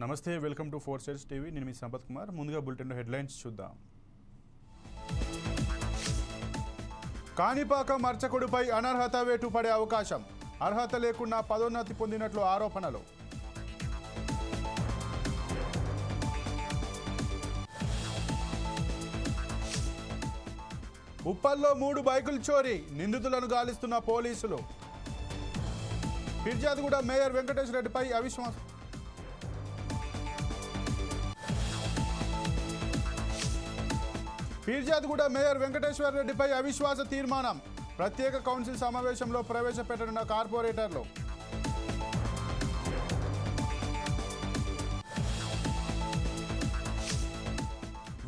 నమస్తే welcome to four states TV. నేను మీ సంపత్ కుమార్. ముందుగా బులెటిన్ హెడ్లైన్స్ చూద్దాం. కాణిపాకం అర్చకుడిపై అనర్హత వేటు పడే అవకాశం. అర్హత లేకుండా పదోన్నతి పొందినట్లు ఆరోపణలు. ఉప్పల్లో మూడు బైకులు చోరీ నిందితులను గాలిస్తున్న పోలీసులు. ఫిర్యాదుగూడ మేయర్ వెంకటేశ్వర రెడ్డిపై అవిశ్వాసం. ఫిర్యాదుగూడ మేయర్ వెంకటేశ్వర రెడ్డిపై అవిశ్వాస తీర్మానం. ప్రత్యేక కౌన్సిల్ సమావేశంలో ప్రవేశపెట్టనున్న కార్పొరేటర్లు.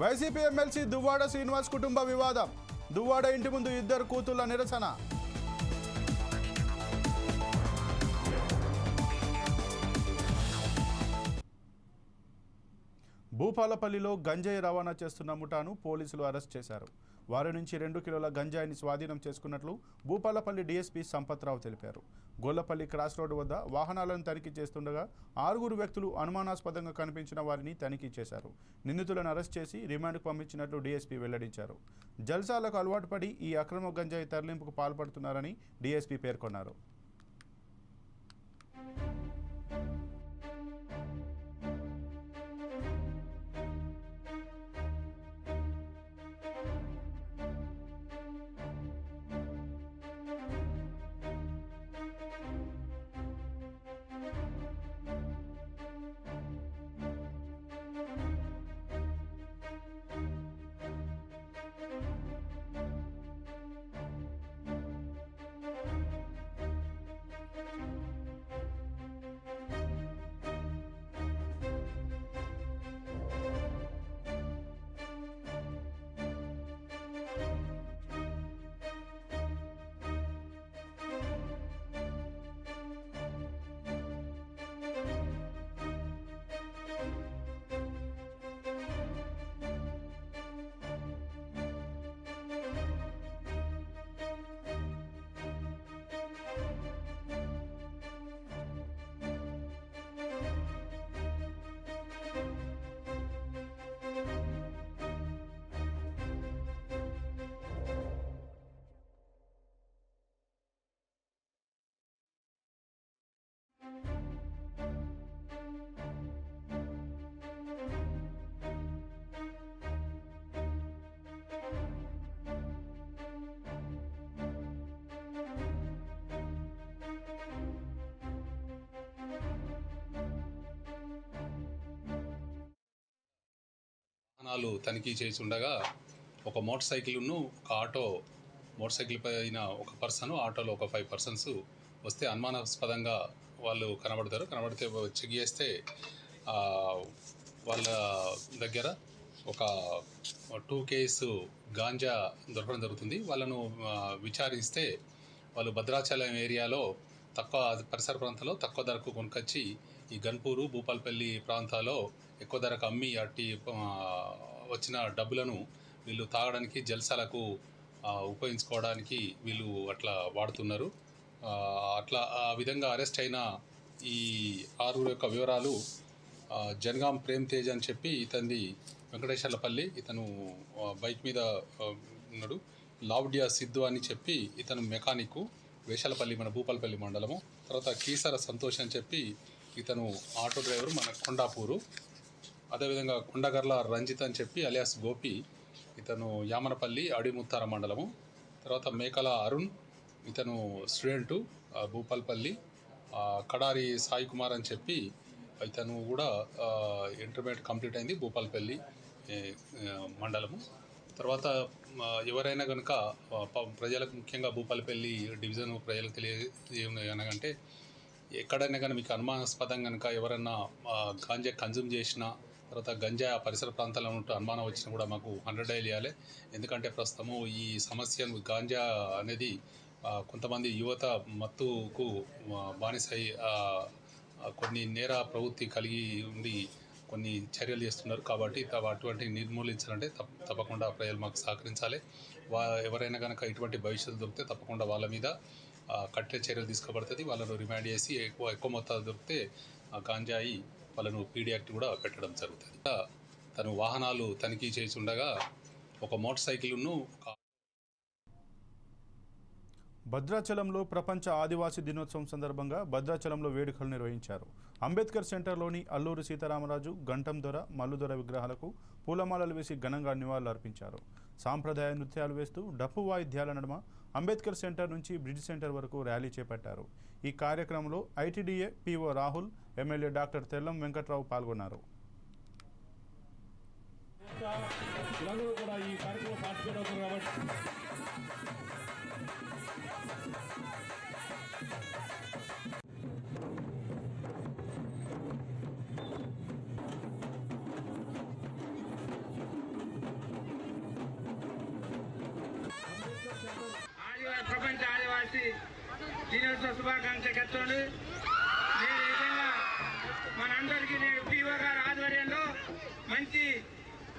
వైసీపీ ఎమ్మెల్సీ దువ్వాడ శ్రీనివాస్ కుటుంబ వివాదం. దువ్వాడ ఇంటి ముందు ఇద్దరు కూతుళ్ళ నిరసన. భూపాలపల్లిలో గంజాయి రవాణా చేస్తున్న ముఠాను పోలీసులు అరెస్ట్ చేశారు. వారి నుంచి రెండు కిలోల గంజాయిని స్వాధీనం చేసుకున్నట్లు భూపాలపల్లి డీఎస్పీ సంపత్రావు తెలిపారు. గొల్లపల్లి క్రాస్ రోడ్డు వద్ద వాహనాలను తనిఖీ చేస్తుండగా ఆరుగురు వ్యక్తులు అనుమానాస్పదంగా కనిపించిన వారిని తనిఖీ చేశారు. నిందితులను అరెస్ట్ చేసి రిమాండ్కు పంపించినట్లు డీఎస్పీ వెల్లడించారు. జల్సాలకు అలవాటు పడి ఈ అక్రమ గంజాయి తరలింపుకు పాల్పడుతున్నారని డీఎస్పీ పేర్కొన్నారు. వాహనాలు తనిఖీ చేసి ఉండగా ఒక మోటార్ సైకిల్ను ఒక ఆటో మోటార్ సైకిల్ పైన ఒక పర్సన్ ఆటోలో ఒక ఫైవ్ పర్సన్స్ వస్తే అనుమానాస్పదంగా వాళ్ళు కనబడతారు. కనబడితే చెక్ చేస్తే వాళ్ళ దగ్గర ఒక టూ కేసు గాంజా దొరకడం జరుగుతుంది. వాళ్ళను విచారిస్తే వాళ్ళు భద్రాచలం ఏరియాలో తక్కువ పరిసర ప్రాంతాల్లో తక్కువ ధరకు కొనుకొచ్చి ఈ గన్పూరు భూపాల్పల్లి ప్రాంతాల్లో ఎక్కువ ధరకు అమ్మి అట్టి వచ్చిన డబ్బులను వీళ్ళు తాగడానికి జల్సాలకు ఉపయోగించుకోవడానికి వీళ్ళు అట్లా వాడుతున్నారు. అట్లా ఆ విధంగా అరెస్ట్ అయిన ఈ ఆరుగురు యొక్క వివరాలు జనగాం ప్రేమ్ తేజ్ అని చెప్పి ఇతనిది వెంకటేశ్వర్లపల్లి ఇతను బైక్ మీద ఉన్నాడు. లావ్డియా సిద్ధు అని చెప్పి ఇతను మెకానిక్ వేషాలపల్లి మన భూపాలపల్లి మండలము. తర్వాత కీసర సంతోష్ అని చెప్పి ఇతను ఆటో డ్రైవర్ మన కొండాపూరు. అదేవిధంగా కొండగర్ల రంజిత్ అని చెప్పి అలియాస్ గోపి ఇతను యామనపల్లి అడిముత్తార మండలము. తర్వాత మేకల అరుణ్ ఇతను స్టూడెంటు భూపాల్పల్లి కడారి సాయి కుమార్ అని చెప్పి ఇతను కూడా ఇంటర్మీడియట్ కంప్లీట్ అయింది భూపాల్పల్లి మండలము. తర్వాత ఎవరైనా కనుక ప- ప్రజలకు ముఖ్యంగా భూపాలపల్లి డివిజన్ ప్రజలకు తెలియ ఎక్కడైనా కానీ మీకు అనుమానాస్పదం కనుక ఎవరైనా గాంజా కన్జ్యూమ్ చేసినా తర్వాత గంజా పరిసర ప్రాంతాల్లో ఉంటూ అనుమానం వచ్చినా కూడా మాకు హండ్రెడ్ డైల్ ఇవ్వాలి. ఎందుకంటే ప్రస్తుతము ఈ సమస్యను గాంజా అనేది కొంతమంది యువత మత్తుకు బానిసై కొన్ని నేర ప్రవృత్తి కలిగి ఉండి కొన్ని చర్యలు చేస్తున్నారు. కాబట్టి అటువంటి నిర్మూలించాలంటే తప్ప తప్పకుండా ప్రజలు మాకు సహకరించాలి. వా ఎవరైనా కనుక ఇటువంటి భవిష్యత్తు దొరికితే తప్పకుండా వాళ్ళ మీద కట్టే చర్యలు తీసుకోబడుతుంది. వాళ్ళను రిమాండ్ చేసి ఎక్కువ ఎక్కువ మొత్తాలు దొరికితే గాంజాయి వాళ్ళను పీడీ యాక్ట్ కూడా పెట్టడం జరుగుతుంది. తను వాహనాలు తనిఖీ చేసి ఉండగా ఒక మోటార్ సైకిల్ను భద్రాచలంలో ప్రపంచ ఆదివాసీ దినోత్సవం సందర్భంగా భద్రాచలంలో వేడుకలు నిర్వహించారు. అంబేద్కర్ సెంటర్లోని అల్లూరి సీతారామరాజు గంటం దొర మల్లుదొర విగ్రహాలకు పూలమాలలు వేసి ఘనంగా నివాళులు అర్పించారు సాంప్రదాయ నృత్యాలు వేస్తూ డప్పు వాయిద్యాల నడుమ అంబేద్కర్ సెంటర్ నుంచి బ్రిడ్జ్ సెంటర్ వరకు ర్యాలీ చేపట్టారు. ఈ కార్యక్రమంలో ITDA PO Rahul MLA doctor Tellam Venkatrao పాల్గొన్నారు. కూడా ఈ కార్యక్రమంలో పార్టిసిపేట్ కాబట్టి దినోత్సవ శుభాకాంక్షలు నేను విధంగా మనందరికీ నేను పీఓ గారి ఆధ్వర్యంలో మంచి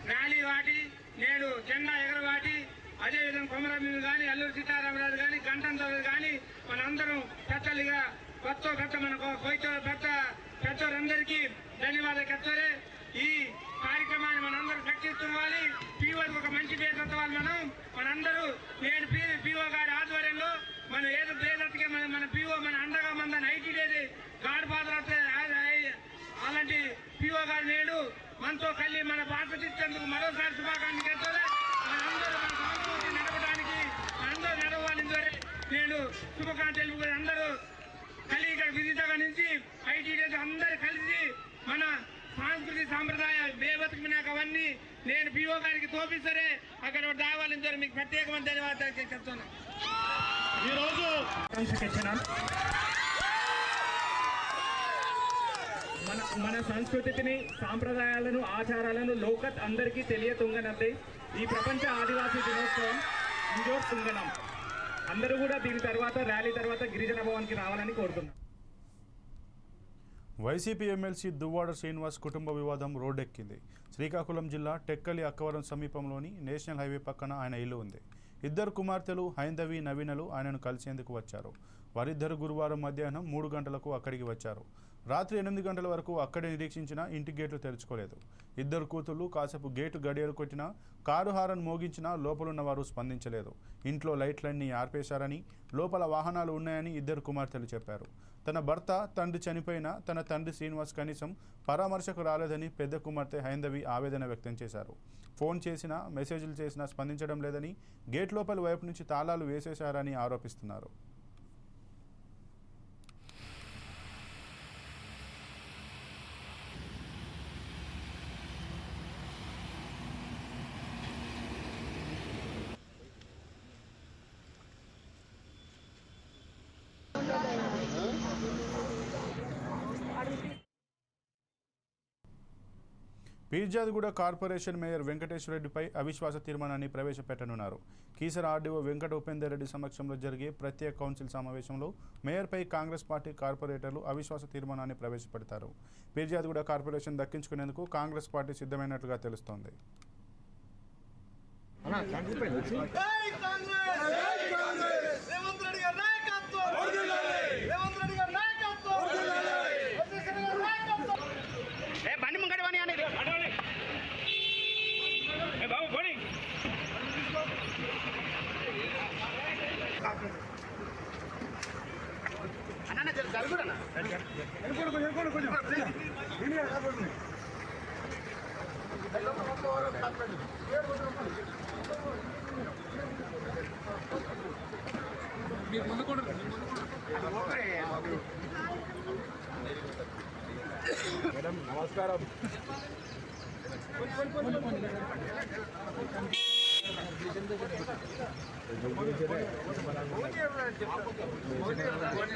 ర్యాలీ వాటి నేడు జెండా ఎగరవాటి అదేవిధంగా కొమరమ్మి కానీ అల్లూరు సీతారామరాజు కానీ గంటంతో కానీ మనందరం పెద్దలుగా కొత్త పెద్ద మన కొత్త పెద్ద పెద్దలందరికీ ధన్యవాదాలు చెప్తారే. ఈ కార్యక్రమాన్ని మనందరూ శక్తిస్తుండాలి పీఓ ఒక మంచి పేరు మనం మనందరూ నేను పీఓ గారి ఆధ్వర్యంలో మనం ఏదో పేదట్టుగా మన మన పీఓ మన అండగా మన ఐటీ డేది గాడి పాత్ర అలాంటి పీఓ గారు నేడు మనతో కలిసి మన బాధ్యత ఇచ్చేందుకు మరోసారి శుభాకాంక్షలు చెప్తారు మనందరూ మన సంస్కృతి నడపడానికి నడవాలి ద్వారా నేను శుభాకాంక్షలు తెలుపుకొని అందరూ కలిగి ఇక్కడ విధితగా నుంచి ఐటీ డేస్ అందరూ కలిసి మన సాంస్కృతి సాంప్రదాయ బేబతుకున్నాక అవన్నీ నేను పిఓ గారికి తోపిస్తారే అక్కడ దావాలని ద్వారా మీకు ప్రత్యేకమైన ధన్యవాదాలు చెప్తున్నాను ఈరోజు మన మన సంస్కృతిని సాంప్రదాయాలను ఆచారాలను లోకత్ అందరికీ తెలియతుంగనంది. ఈ ప్రపంచ ఆదివాసీ దినోత్సవం ఇంజోర్ తుంగనం. అందరూ కూడా దీని తర్వాత ర్యాలీ తర్వాత గిరిజన భవన్కి రావాలని కోరుతున్నాం. వైసీపీ ఎమ్మెల్సీ దువ్వాడ శ్రీనివాస్ కుటుంబ వివాదం రోడ్డెక్కింది. శ్రీకాకుళం జిల్లా టెక్కలి అక్కవరం సమీపంలోని నేషనల్ హైవే పక్కన ఆయన ఇల్లు ఉంది. ఇద్దరు కుమార్తెలు హైందవి నవీనలు ఆయనను కలిసేందుకు వచ్చారు. వారిద్దరు గురువారం మధ్యాహ్నం మూడు గంటలకు అక్కడికి వచ్చారు. రాత్రి ఎనిమిది గంటల వరకు అక్కడే నిరీక్షించిన ఇంటి గేట్లు తెరుచుకోలేదు. ఇద్దరు కూతుళ్ళు కాసేపు గేటు గడియలు కొట్టినా కారు హారన్ మోగించినా లోపలున్న వారు స్పందించలేదు. ఇంట్లో లైట్లన్నీ ఆర్పేశారని లోపల వాహనాలు ఉన్నాయని ఇద్దరు కుమార్తెలు చెప్పారు. తన భర్త తండ్రి చనిపోయినా తన తండ్రి శ్రీనివాస్ కనీసం పరామర్శకు రాలేదని పెద్ద కుమార్తె హైందవి ఆవేదన వ్యక్తం చేశారు. ఫోన్ చేసినా మెసేజ్లు చేసినా స్పందించడం లేదని గేట్ లోపల వైపు నుంచి తాళాలు వేసేశారని ఆరోపిస్తున్నారు. పీర్జాదిగూడ కార్పొరేషన్ మేయర్ వెంకటేశ్వర రెడ్డిపై అవిశ్వాస తీర్మానాన్ని ప్రవేశపెట్టనున్నారు. కీసర ఆర్డీఓ వెంకట ఉపేందర్ రెడ్డి సమక్షంలో జరిగే ప్రత్యేక కౌన్సిల్ సమావేశంలో మేయర్పై కాంగ్రెస్ పార్టీ కార్పొరేటర్లు అవిశ్వాస తీర్మానాన్ని ప్రవేశపెడతారు. పీర్జాదిగూడ కార్పొరేషన్ దక్కించుకునేందుకు కాంగ్రెస్ పార్టీ సిద్ధమైనట్లుగా తెలుస్తోంది. మీరు ముందు మేడం నమస్కారం చెప్పండి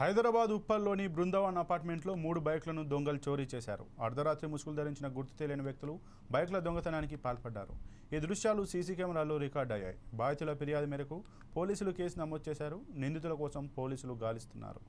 హైదరాబాద్ ఉప్పల్లోని బృందావన్ అపార్ట్మెంట్లో మూడు బైక్లను దొంగలు చోరీ చేశారు. అర్ధరాత్రి ముసుగులు ధరించిన గుర్తు తెలియని వ్యక్తులు బైక్ల దొంగతనానికి పాల్పడ్డారు. ఈ దృశ్యాలు సీసీ కెమెరాల్లో రికార్డ్ అయ్యాయి. బాధితుల ఫిర్యాదు మేరకు పోలీసులు కేసు నమోదు చేశారు. నిందితుల కోసం పోలీసులు గాలిస్తున్నారు.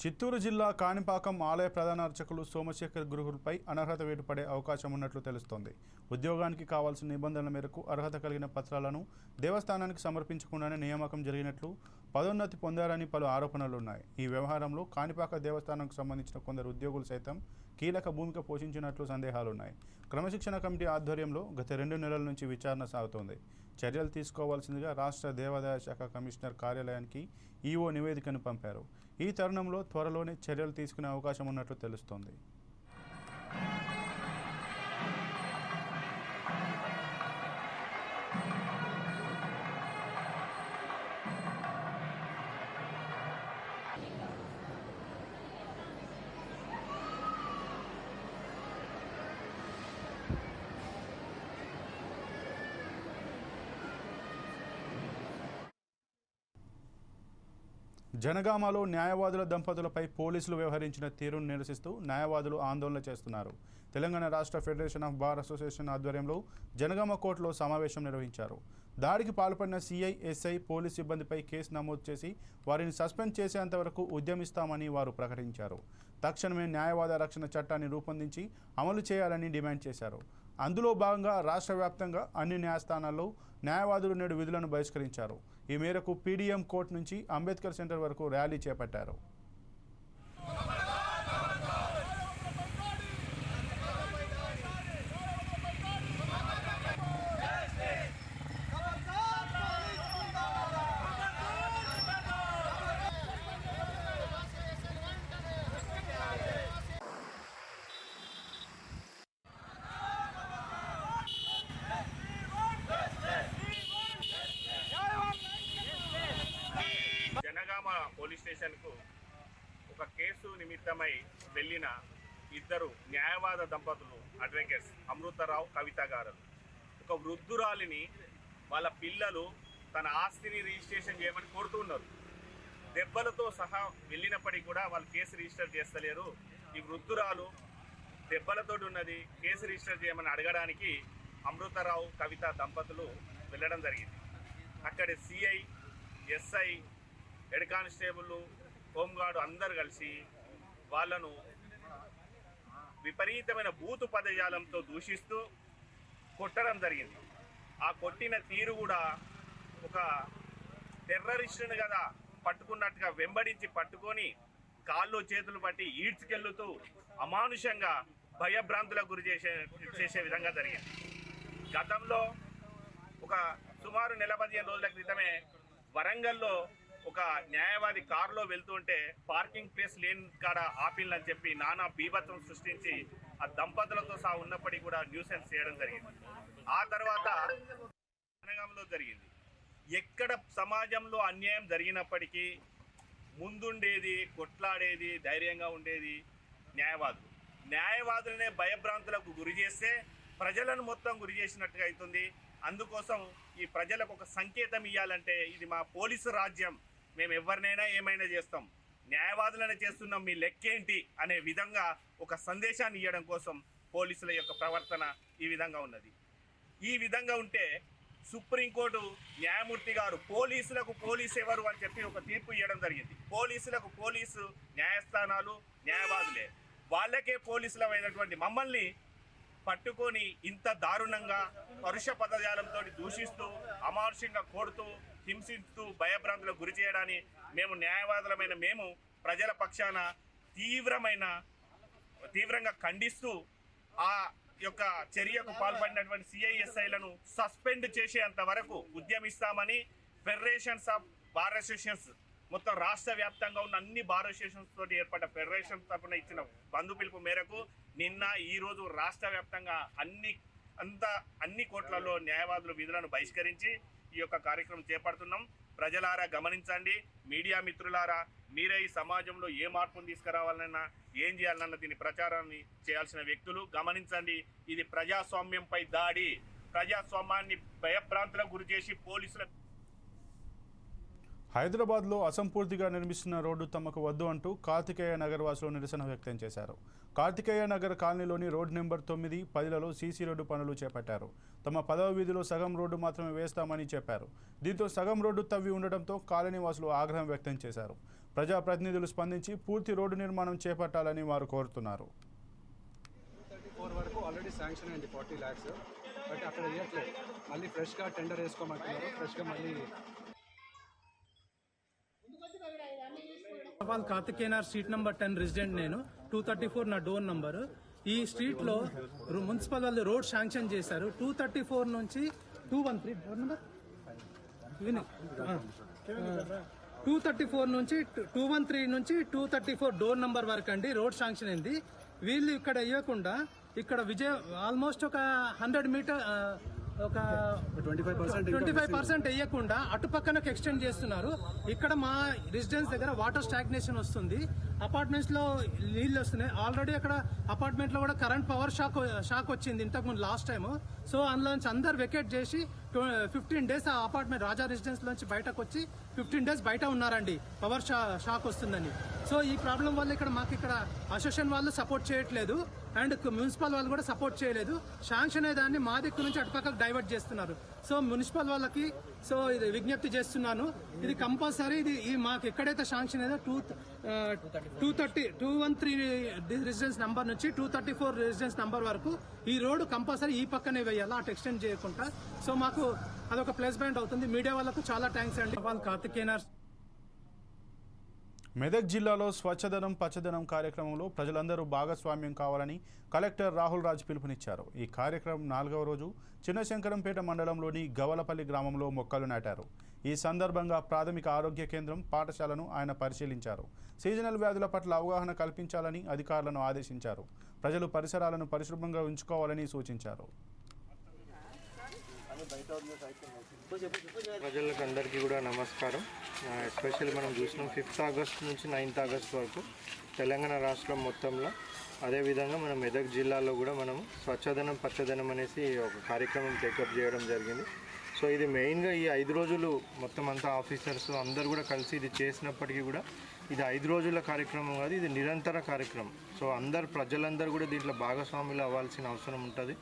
చిత్తూరు జిల్లా కాణిపాకం ఆలయ ప్రధాన అర్చకులు సోమశేఖర్ గురువులపై అనర్హత వేటు పడే అవకాశం ఉన్నట్లు తెలుస్తోంది. ఉద్యోగానికి కావాల్సిన నిబంధనల మేరకు అర్హత కలిగిన పత్రాలను దేవస్థానానికి సమర్పించకుండానే నియామకం జరిగినట్లు పదోన్నతి పొందారని పలు ఆరోపణలున్నాయి ఈ వ్యవహారంలో కాణిపాక దేవస్థానంకు సంబంధించిన కొందరు ఉద్యోగులు సైతం కీలక భూమిక పోషించినట్లు సందేహాలున్నాయి. క్రమశిక్షణ కమిటీ ఆధ్వర్యంలో గత రెండు నెలల నుంచి విచారణ సాగుతోంది. చర్యలు తీసుకోవాల్సిందిగా రాష్ట్ర దేవాదాయ శాఖ కమిషనర్ కార్యాలయానికి ఈఓ నివేదికను పంపారు. ఈ తరుణంలో త్వరలోనే చర్యలు తీసుకునే అవకాశం ఉన్నట్లు తెలుస్తోంది. జనగామలో న్యాయవాదుల దంపతులపై పోలీసులు వ్యవహరించిన తీరును నిరసిస్తూ న్యాయవాదులు ఆందోళన చేస్తున్నారు. తెలంగాణ రాష్ట్ర ఫెడరేషన్ ఆఫ్ బార్ అసోసియేషన్ ఆధ్వర్యంలో జనగామ కోర్టులో సమావేశం నిర్వహించారు. దాడికి పాల్పడిన సిఐ ఎస్ఐ పోలీస్ సిబ్బందిపై కేసు నమోదు చేసి వారిని సస్పెండ్ చేసేంత వరకు ఉద్యమిస్తామని వారు ప్రకటించారు. తక్షణమే న్యాయవాద రక్షణ చట్టాన్ని రూపొందించి అమలు చేయాలని డిమాండ్ చేశారు. అందులో భాగంగా రాష్ట్ర వ్యాప్తంగా అన్ని న్యాయస్థానాల్లో న్యాయవాదులు నేడు విధులను బహిష్కరించారు. ఈ మేరకు పీడీఎం కోర్టు నుంచి అంబేద్కర్ సెంటర్ వరకు ర్యాలీ చేపట్టారు జనగామ పోలీస్ స్టేషన్కు ఒక కేసు నిమిత్తమై వెళ్ళిన ఇద్దరు న్యాయవాద దంపతులు అడ్వకేట్స్ అమృతరావు కవిత గారు ఒక వృద్ధురాలిని వాళ్ళ పిల్లలు తన ఆస్తిని రిజిస్ట్రేషన్ చేయమని కోరుతున్నారు దెబ్బలతో సహా వెళ్ళినప్పటికీ కూడా వాళ్ళు కేసు రిజిస్టర్ చేస్తలేరు. ఈ వృద్ధురాలు దెబ్బలతో ఉన్నది కేసు రిజిస్టర్ చేయమని అడగడానికి అమృతరావు కవిత దంపతులు వెళ్ళడం జరిగింది. అక్కడ CI SI head constable home guard అందరు కలిసి వాళ్ళను విపరీతమైన బూతు పదజాలంతో దూషిస్తూ కొట్టడం జరిగింది. ఆ కొట్టిన తీరు కూడా ఒక టెర్రరిస్టుని కదా పట్టుకున్నట్టుగా వెంబడించి పట్టుకొని కాళ్ళు చేతులు పట్టి ఈడ్చుకెళ్ళుతూ అమానుషంగా భయభ్రాంతులకు గురి చేసే చేసే విధంగా జరిగింది. గతంలో ఒక సుమారు నెల పదిహేను రోజుల క్రితమే వరంగల్లో ఒక న్యాయవాది కారులో వెళ్తుంటే పార్కింగ్ ప్లేస్ లేని కాడ ఆపిల్లని చెప్పి నానా బీభత్వం సృష్టించి ఆ దంపతులతో సహా ఉన్నప్పటికీ కూడా న్యూసెన్స్ చేయడం జరిగింది. ఆ తర్వాత జనగాంలో జరిగింది. ఎక్కడ సమాజంలో అన్యాయం జరిగినప్పటికీ ముందుండేది కొట్లాడేది ధైర్యంగా ఉండేది న్యాయవాదులు. న్యాయవాదులనే భయభ్రాంతులకు గురి చేస్తే ప్రజలను మొత్తం గురి చేసినట్టుగా అవుతుంది. అందుకోసం ఈ ప్రజలకు ఒక సంకేతం ఇవ్వాలంటే ఇది మా పోలీసు రాజ్యం. మేము ఎవరినైనా ఏమైనా చేస్తాం. న్యాయవాదులనే చేస్తున్నాం మీ లెక్కేంటి అనే విధంగా ఒక సందేశాన్ని ఇవ్వడం కోసం పోలీసుల యొక్క ప్రవర్తన ఈ విధంగా ఉన్నది. ఈ విధంగా ఉంటే సుప్రీంకోర్టు న్యాయమూర్తి గారు పోలీసులకు పోలీసు ఎవరు అని చెప్పి ఒక తీర్పు ఇవ్వడం జరిగింది. పోలీసులకు పోలీసు న్యాయస్థానాలు న్యాయవాదులే. వాళ్ళకే పోలీసులమైనటువంటి మమ్మల్ని పట్టుకొని ఇంత దారుణంగా పరుష పదజాలంతో దూషిస్తూ అమానుషంగా కొడుతూ హింసిస్తూ భయభ్రాంతులకు గురి చేయడాన్ని మేము న్యాయవాదులమైన మేము ప్రజల పక్షాన తీవ్రమైన తీవ్రంగా ఖండిస్తూ ఆ యొక్క చర్యకు పాల్పడినటువంటి సిఐఎస్ఐలను సస్పెండ్ చేసేంత వరకు ఉద్యమిస్తామని ఫెడరేషన్స్ ఆఫ్ బార్ అసోసియేషన్స్ మొత్తం రాష్ట్ర వ్యాప్తంగా ఉన్న అన్ని బార్ అసోసియేషన్స్ తోటి ఏర్పడ్డ ఫెడరేషన్ తరఫున ఇచ్చిన బంధు పిలుపు మేరకు నిన్న ఈ రోజు రాష్ట్ర వ్యాప్తంగా అన్ని అంత అన్ని కోట్లలో న్యాయవాదులు విధులను బహిష్కరించి ఈ యొక్క కార్యక్రమం చేపడుతున్నాం. ప్రజలారా గమనించండి మీడియా మిత్రులారా మీరే ఈ సమాజంలో ఏ మార్పును తీసుకురావాలన్నా ఏం చేయాలన్న దీని ప్రచారాన్ని చేయాల్సిన వ్యక్తులు గమనించండి. ఇది ప్రజాస్వామ్యంపై దాడి. ప్రజాస్వామ్యాన్ని భయభ్రాంతులకు గురి చేసి పోలీసుల హైదరాబాద్లో అసంపూర్తిగా నిర్మిస్తున్న రోడ్డు తమకు వద్దు అంటూ కార్తికేయ నగర్ వాసులు నిరసన వ్యక్తం చేశారు. కార్తికేయ నగర్ కాలనీలోని రోడ్ నెంబర్ తొమ్మిది పదిలలో సీసీ రోడ్డు పనులు చేపట్టారు. తమ పదవ వీధిలో సగం రోడ్డు మాత్రమే వేస్తామని చెప్పారు. దీంతో సగం రోడ్డు తవ్వి ఉండడంతో కాలనీ వాసులు ఆగ్రహం వ్యక్తం చేశారు. ప్రజాప్రతినిధులు స్పందించి పూర్తి రోడ్డు నిర్మాణం చేపట్టాలని వారు కోరుతున్నారు. వరకు ఆల్రెడీ శాంక్షన్ అయింది ఫార్టీ ల్యాక్స్ బట్ అక్కడ మళ్ళీ ఫ్రెష్గా టెండర్ వేసుకోమంటున్నారు. ఫ్రెష్గా మళ్ళీ all Karthikeyanar street number ten resident నేను. టూ థర్టీ ఫోర్ నా డోర్ నంబర్. ఈ స్ట్రీట్లో మున్సిపల్ వాళ్ళు రోడ్ శాంక్షన్ చేశారు. టూ థర్టీ ఫోర్ నుంచి two one three door number? Two thirty four నుంచి టూ వన్ త్రీ నుంచి two thirty four door number వరకు అండి రోడ్ శాంక్షన్ అయింది. వీళ్ళు ఇక్కడ ఇవ్వకుండా ఇక్కడ విజయ ఆల్మోస్ట్ ఒక హండ్రెడ్ మీటర్ ఒక ట్వంటీ ఫైవ్ పర్సెంట్ వేయకుండా అటుపక్కనకు ఎక్స్టెండ్ చేస్తున్నారు. ఇక్కడ మా రెసిడెన్స్ దగ్గర వాటర్ స్టాగ్నేషన్ వస్తుంది. అపార్ట్మెంట్స్లో నీళ్ళు వస్తున్నాయి. ఆల్రెడీ అక్కడ అపార్ట్మెంట్లో కూడా కరెంట్ పవర్ షాక్ షాక్ వచ్చింది ఇంతకు ముందు లాస్ట్ టైం సో అందులో నుంచి అందరు వెకేట్ చేసి ఫిఫ్టీన్ డేస్ ఆ అపార్ట్మెంట్ రాజా రెసిడెన్స్ నుంచి బయటకు వచ్చి ఫిఫ్టీన్ డేస్ బయట ఉన్నారండి. పవర్ షా షాక్ వస్తుందని. సో ఈ ప్రాబ్లం వల్ల ఇక్కడ మాకు ఇక్కడ అసోసియేషన్ వాళ్ళు సపోర్ట్ చేయట్లేదు. అండ్ మున్సిపల్ వాళ్ళు కూడా సపోర్ట్ చేయలేదు. శాంక్షన్ అనే దాన్ని మా దిక్కు నుంచి అటుపక్కకు డైవర్ట్ చేస్తున్నారు. సో మున్సిపల్ వాళ్ళకి సో ఇది విజ్ఞప్తి చేస్తున్నాను. ఇది కంపల్సరీ ఇది ఈ మాకు ఎక్కడైతే శాంక్షన్ ఏదో two two thirty two one three residence number నుంచి two thirty four residence number వరకు ఈ రోడ్డు కంపల్సరీ ఈ పక్కనే వేయాలి అటు ఎక్స్టెండ్ చేయకుండా. సో మాకు అదొక ప్లేస్ పాయింట్ అవుతుంది. మీడియా వాళ్ళకు చాలా థ్యాంక్స్ అండి. వాళ్ళు కార్తికేనర్స్ మెదక్ జిల్లాలో స్వచ్ఛదనం పచ్చదనం కార్యక్రమంలో ప్రజలందరూ భాగస్వామ్యం కావాలని కలెక్టర్ రాహుల్ రాజ్ పిలుపునిచ్చారు. ఈ కార్యక్రమం నాలుగవ రోజు చిన్నశంకరంపేట మండలంలోని గవలపల్లి గ్రామంలో మొక్కలు నాటారు. ఈ సందర్భంగా ప్రాథమిక ఆరోగ్య కేంద్రం పాఠశాలను ఆయన పరిశీలించారు. సీజనల్ వ్యాధుల పట్ల అవగాహన కల్పించాలని అధికారులను ఆదేశించారు. ప్రజలు పరిసరాలను పరిశుభ్రంగా ఉంచుకోవాలని సూచించారు. ప్రజలకు అందరికీ కూడా నమస్కారం. ఎస్పెషల్లీ మనం చూసినాం ఫిఫ్త్ ఆగస్ట్ నుంచి నైన్త్ ఆగస్ట్ వరకు తెలంగాణ రాష్ట్రం మొత్తంలో. అదేవిధంగా మనం మెదక్ జిల్లాలో కూడా మనం స్వచ్ఛదనం పచ్చదనం అనేసి ఒక కార్యక్రమం టేకప్ చేయడం జరిగింది. సో ఇది మెయిన్గా ఈ ఐదు రోజులు మొత్తం అంతా ఆఫీసర్స్ అందరు కూడా కలిసి ఇది చేసినప్పటికీ కూడా ఇది ఐదు రోజుల కార్యక్రమం కాదు ఇది నిరంతర కార్యక్రమం. సో అందరు ప్రజలందరూ కూడా దీంట్లో భాగస్వాములు అవ్వాల్సిన అవసరం ఉంటుంది.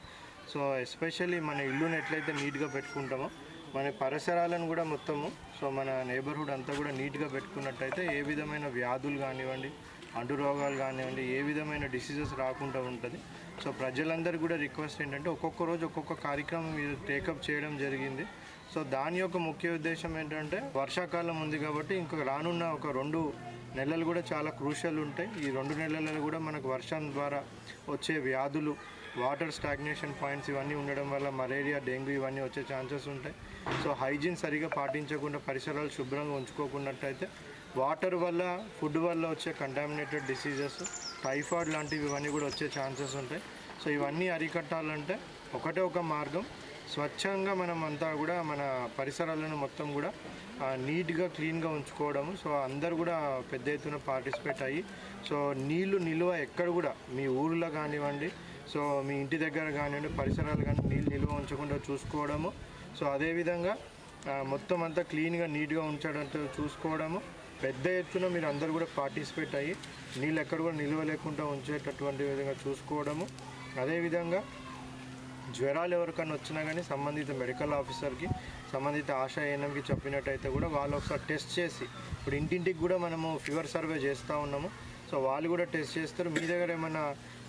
సో ఎస్పెషల్లీ మన ఇల్లుని ఎట్లయితే నీట్గా పెట్టుకుంటామో మన పరిసరాలను కూడా మొత్తము సో మన నేబర్హుడ్ అంతా కూడా నీట్గా పెట్టుకున్నట్టయితే ఏ విధమైన వ్యాధులు కానివ్వండి అంటు రోగాలు కానివ్వండి ఏ విధమైన డిసీజెస్ రాకుండా ఉంటుంది. సో ప్రజలందరూ కూడా రిక్వెస్ట్ ఏంటంటే ఒక్కొక్క రోజు ఒక్కొక్క కార్యక్రమం ఇది టేకప్ చేయడం జరిగింది. సో దాని యొక్క ముఖ్య ఉద్దేశం ఏంటంటే వర్షాకాలం ఉంది కాబట్టి ఇంకా రానున్న ఒక రెండు నెలలు కూడా చాలా క్రూషల్ ఉంటాయి. ఈ రెండు నెలలలో కూడా మనకు వర్షం ద్వారా వచ్చే వ్యాధులు వాటర్ స్టాగ్నేషన్ పాయింట్స్ ఇవన్నీ ఉండడం వల్ల మలేరియా డెంగ్యూ ఇవన్నీ వచ్చే ఛాన్సెస్ ఉంటాయి. సో హైజీన్ సరిగా పాటించకుండా పరిసరాలు శుభ్రంగా ఉంచుకోకున్నట్టయితే వాటర్ వల్ల ఫుడ్ వల్ల వచ్చే కంటామినేటెడ్ డిసీజెస్ టైఫాయిడ్ లాంటివి ఇవన్నీ కూడా వచ్చే ఛాన్సెస్ ఉంటాయి. సో ఇవన్నీ అరికట్టాలంటే ఒకటే ఒక మార్గం. స్వచ్ఛంగా మనం అంతా కూడా మన పరిసరాలను మొత్తం కూడా నీట్గా క్లీన్గా ఉంచుకోవడము. సో అందరు కూడా పెద్ద ఎత్తున పార్టిసిపేట్ అయ్యి సో నీళ్ళు నిల్వ ఎక్కడ కూడా మీ ఊర్లో కానివ్వండి సో మీ ఇంటి దగ్గర కానివ్వండి పరిసరాలు కానీ నీళ్ళు నిల్వ ఉంచకుండా చూసుకోవడము. సో అదేవిధంగా మొత్తం అంతా క్లీన్గా నీట్గా ఉంచడంతో చూసుకోవడము. పెద్ద ఎత్తున మీరు అందరు కూడా పార్టిసిపేట్ అయ్యి నీళ్ళు ఎక్కడ కూడా నిల్వ లేకుండా ఉంచేటటువంటి విధంగా చూసుకోవడము. అదేవిధంగా జ్వరాలు ఎవరికైనా వచ్చినా కానీ సంబంధిత మెడికల్ ఆఫీసర్కి సంబంధిత ఆశా ఏఎన్ఎంకి చెప్పినట్టయితే కూడా వాళ్ళు ఒకసారి టెస్ట్ చేసి ఇప్పుడు ఇంటింటికి కూడా మనము ఫీవర్ సర్వే చేస్తూ ఉన్నాము. సో వాళ్ళు కూడా టెస్ట్ చేస్తారు. మీ దగ్గర ఏమైనా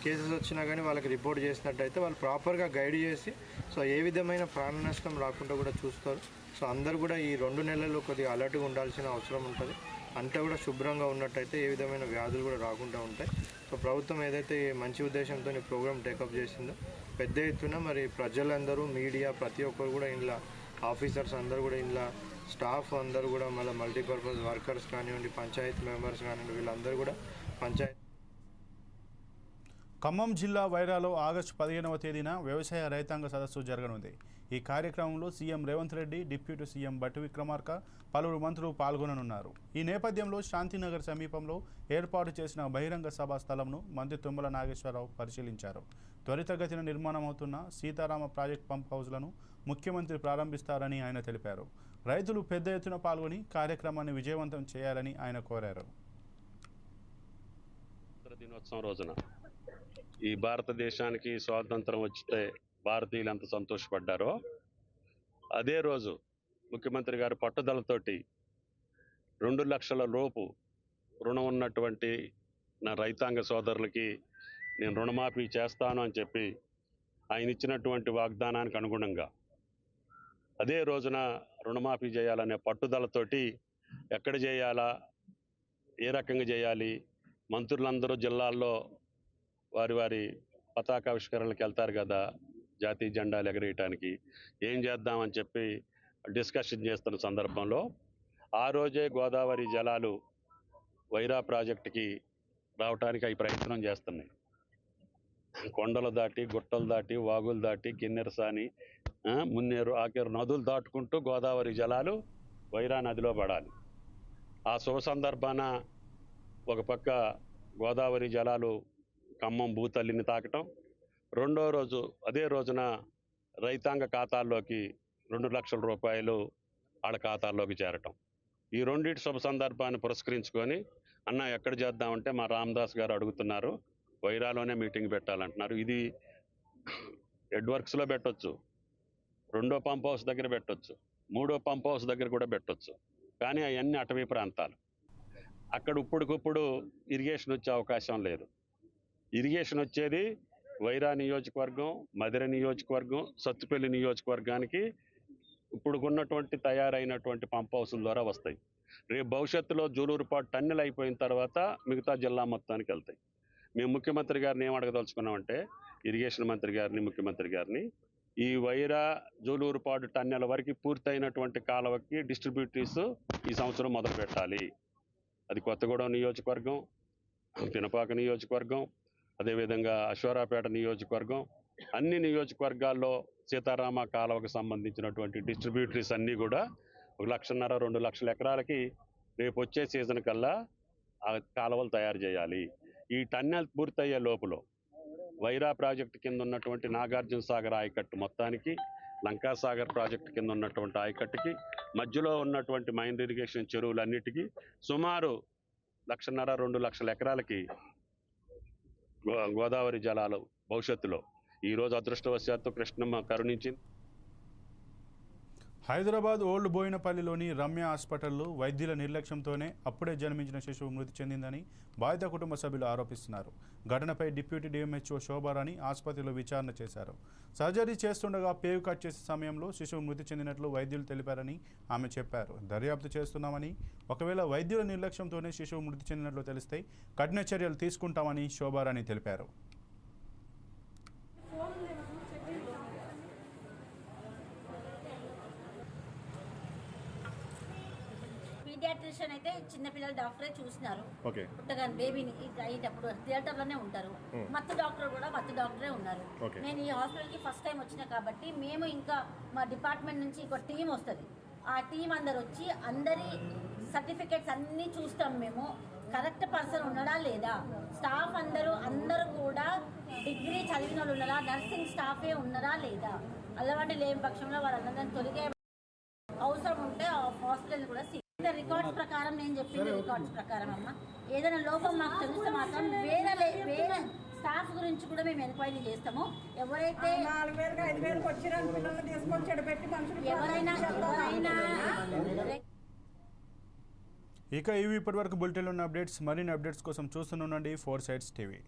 కేసెస్ వచ్చినా కానీ వాళ్ళకి రిపోర్ట్ చేసినట్టయితే వాళ్ళు ప్రాపర్గా గైడ్ చేసి సో ఏ విధమైన ప్రాణ నష్టం రాకుండా కూడా చూస్తారు. సో అందరు కూడా ఈ రెండు నెలల్లో కొద్దిగా అలర్ట్గా ఉండాల్సిన అవసరం ఉంటుంది. అంతా కూడా శుభ్రంగా ఉన్నట్టయితే ఏ విధమైన వ్యాధులు కూడా రాకుండా ఉంటాయి. సో ప్రభుత్వం ఏదైతే మంచి ఉద్దేశంతో ఈ ప్రోగ్రామ్ టేకప్ చేసిందో పెద్ద ఎత్తున మరి ప్రజలందరూ మీడియా ప్రతి ఒక్కరు కూడా ఇంట్లో ఆఫీసర్స్ అందరూ కూడా ఇంట్లో స్టాఫ్ అందరూ కూడా మళ్ళీ మల్టీపర్పస్ వర్కర్స్ కానివ్వండి పంచాయత్ మెంబర్స్ కానివ్వండి వీళ్ళందరూ కూడా పంచాయత్ ఖమ్మం జిల్లా వైరాలో ఆగస్టు పదిహేనవ తేదీన వ్యవసాయ రైతాంగ సదస్సు జరగనుంది. ఈ కార్యక్రమంలో CM Revanth Reddy deputy CM Bhatti Vikramarka పలువురు మంత్రులు పాల్గొననున్నారు. ఈ నేపథ్యంలో శాంతినగర్ సమీపంలో ఏర్పాటు చేసిన బహిరంగ సభ స్థలంను మంత్రి తుమ్మల నాగేశ్వరరావు పరిశీలించారు. త్వరితగతిన నిర్మాణమవుతున్న సీతారామ ప్రాజెక్ట్ పంప్ హౌజ్లను ముఖ్యమంత్రి ప్రారంభిస్తారని ఆయన తెలిపారు. రైతులు పెద్ద ఎత్తున పాల్గొని కార్యక్రమాన్ని విజయవంతం చేయాలని ఆయన కోరారు. దినోత్సవం రోజున ఈ భారతదేశానికి స్వాతంత్రం వచ్చితే భారతీయులు ఎంత సంతోషపడ్డారో అదే రోజు ముఖ్యమంత్రి గారు పట్టుదలతోటి రెండు లక్షల లోపు రుణం ఉన్నటువంటి నా రైతాంగ సోదరులకి నేను రుణమాఫీ చేస్తాను అని చెప్పి ఆయన ఇచ్చినటువంటి వాగ్దానానికి అనుగుణంగా అదే రోజున రుణమాఫీ చేయాలనే పట్టుదలతోటి ఎక్కడ చేయాలా ఏ రకంగా చేయాలి మంత్రులందరూ జిల్లాల్లో వారి వారి పతాకావిష్కరణలకు వెళ్తారు కదా జాతీయ జెండాలు ఎగరేయటానికి. ఏం చేద్దామని చెప్పి డిస్కషన్ చేస్తున్న సందర్భంలో ఆ రోజే గోదావరి జలాలు వైరా ప్రాజెక్టుకి రావటానికి అవి ప్రయత్నం చేస్తున్నాయి. కొండలు దాటి గుట్టలు దాటి వాగులు దాటి కిన్నెరసాని మున్నేరు ఆకేరు నదులు దాటుకుంటూ గోదావరి జలాలు వైరా నదిలో పడాలి. ఆ శుభ సందర్భాన ఒక పక్క గోదావరి జలాలు ఖమ్మం భూతల్లిని తాకటం. రెండో రోజు అదే రోజున రైతాంగ ఖాతాల్లోకి రెండు లక్షల రూపాయలు వాళ్ళ ఖాతాల్లోకి చేరటం. ఈ రెండింటి శుభ సందర్భాన్ని పురస్కరించుకొని అన్న ఎక్కడ చేద్దామంటే మా రామదాస్ గారు అడుగుతున్నారు వైరాలోనే మీటింగ్ పెట్టాలంటున్నారు. ఇది ఎడ్వర్క్స్లో పెట్టొచ్చు రెండో పంప్ హౌస్ దగ్గర పెట్టొచ్చు మూడో పంప్ హౌస్ దగ్గర కూడా పెట్టొచ్చు. కానీ అవన్నీ అటవీ ప్రాంతాలు. అక్కడ ఇప్పుడుకిప్పుడు ఇరిగేషన్ వచ్చే అవకాశం లేదు. ఇరిగేషన్ వచ్చేది వైరా నియోజకవర్గం మధిర నియోజకవర్గం సత్తుపల్లి నియోజకవర్గానికి ఇప్పుడుకున్నటువంటి తయారైనటువంటి పంప్ హౌసుల ద్వారా వస్తాయి. రేపు భవిష్యత్తులో జూలూరుపాటు టన్నెల్ అయిపోయిన తర్వాత మిగతా జిల్లా మొత్తానికి వెళ్తాయి. మేము ముఖ్యమంత్రి గారిని ఏం అడగదలుచుకున్నామంటే ఇరిగేషన్ మంత్రి గారిని ముఖ్యమంత్రి గారిని ఈ వైరా జూలూరుపాడు టన్నెల వరకు పూర్తయినటువంటి కాలువకి డిస్ట్రిబ్యూటర్స్ ఈ సంవత్సరం మొదలు పెట్టాలి అది కొత్తగూడెం నియోజకవర్గం పినపాక నియోజకవర్గం అదేవిధంగా అశ్వరాపేట నియోజకవర్గం అన్ని నియోజకవర్గాల్లో సీతారామ కాలువకు సంబంధించినటువంటి డిస్ట్రిబ్యూటరీస్ అన్నీ కూడా ఒక లక్షన్నర రెండు లక్షల ఎకరాలకి రేపు వచ్చే సీజన్ కల్లా ఆ కాలువలు తయారు చేయాలి. ఈ టన్నెల్ పూర్తయ్యే లోపల వైరా ప్రాజెక్టు కింద ఉన్నటువంటి నాగార్జున సాగర్ ఆయకట్టు మొత్తానికి లంకాసాగర్ ప్రాజెక్టు కింద ఉన్నటువంటి ఆయకట్టుకి మధ్యలో ఉన్నటువంటి మైన్ ఇరిగేషన్ చెరువులన్నిటికీ సుమారు లక్షన్నర రెండు లక్షల ఎకరాలకి గోదావరి జలాలు భవిష్యత్తులో. ఈరోజు అదృష్టవశాత్తు కృష్ణమ్మ కరుణించింది. హైదరాబాద్ ఓల్డ్ బోయినపల్లిలోని రమ్య హాస్పిటల్లో వైద్యుల నిర్లక్ష్యంతోనే అప్పుడే జన్మించిన శిశువు మృతి చెందిందని బాధిత కుటుంబ సభ్యులు ఆరోపిస్తున్నారు. ఘటనపై డిప్యూటీ డిఎంహెచ్ఓ శోభారాణి ఆసుపత్రిలో విచారణ చేశారు. సర్జరీ చేస్తుండగా పేవ్ కట్ చేసే సమయంలో శిశువు మృతి చెందినట్లు వైద్యులు తెలిపారని ఆమె చెప్పారు. దర్యాప్తు చేస్తున్నామని ఒకవేళ వైద్యుల నిర్లక్ష్యంతోనే శిశువు మృతి చెందినట్లు తెలిస్తే కఠిన చర్యలు తీసుకుంటామని శోభారాణి తెలిపారు. పీడియాట్రిషియన్ అయితే చిన్నపిల్లల డాక్టరే చూసినారు. పుట్టగానే బేబీని అయ్యేటప్పుడు థియేటర్లోనే ఉంటారు. Hmm. మత్తు డాక్టర్ కూడా మత్తు డాక్టరే ఉన్నారు. నేను ఈ హాస్పిటల్కి ఫస్ట్ టైం వచ్చిన కాబట్టి మేము ఇంకా మా డిపార్ట్మెంట్ నుంచి ఒక టీం వస్తుంది. ఆ టీం అందరు వచ్చి అందరి సర్టిఫికెట్స్ అన్నీ చూస్తాం మేము. కరెక్ట్ పర్సన్ ఉన్నాడా లేదా? స్టాఫ్ అందరూ అందరూ కూడా డిగ్రీ చదివిన వాళ్ళు ఉన్నారా? నర్సింగ్ స్టాఫే ఉన్నారా లేదా? అలాంటి లేని పక్షంలో వాళ్ళందరినీ తొలిగే అవసరం ఉంటే ఆ హాస్పిటల్ కూడా రికార్డ్స్ ప్రకారం నేను చెప్పింది రికార్డ్స్ ప్రకారం అమ్మ. ఏదైనా లోపం మాకు తెలిస్తే మాత్రం వేరే వేరే స్టాఫ్ గురించి కూడా మేము ఎంక్వైరీ చేస్తాము. ఎవరైతే ఎవరైనా ఎవరైనా ఇక ఇవి ఇప్పటివరకు బులెటిన్లో ఉన్న అప్డేట్స్ మరిన్ని అప్డేట్స్ కోసం చూస్తూనే ఉండండి ఫోర్ సైడ్స్ టీవీ.